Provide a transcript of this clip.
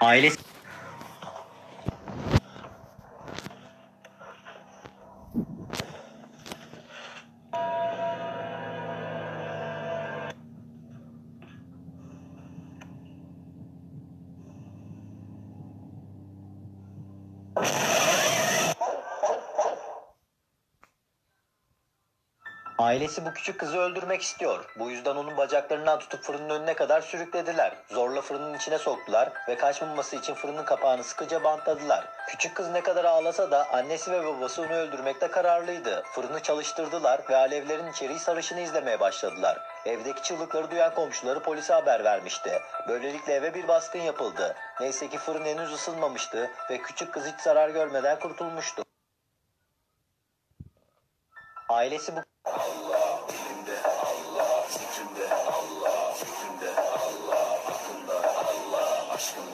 Ailesi Ailesi bu küçük kızı öldürmek istiyor. Bu yüzden onun bacaklarından tutup fırının önüne kadar sürüklediler. Zorla fırının içine soktular ve kaçmaması için fırının kapağını sıkıca bantladılar. Küçük kız ne kadar ağlasa da annesi ve babası onu öldürmekte kararlıydı. Fırını çalıştırdılar ve alevlerin içeriği sarışını izlemeye başladılar. Evdeki çığlıkları duyan komşuları polise haber vermişti. Böylelikle eve bir baskın yapıldı. Neyse ki fırın henüz ısınmamıştı ve küçük kız hiç zarar görmeden kurtulmuştu. Ailesi bu Russia.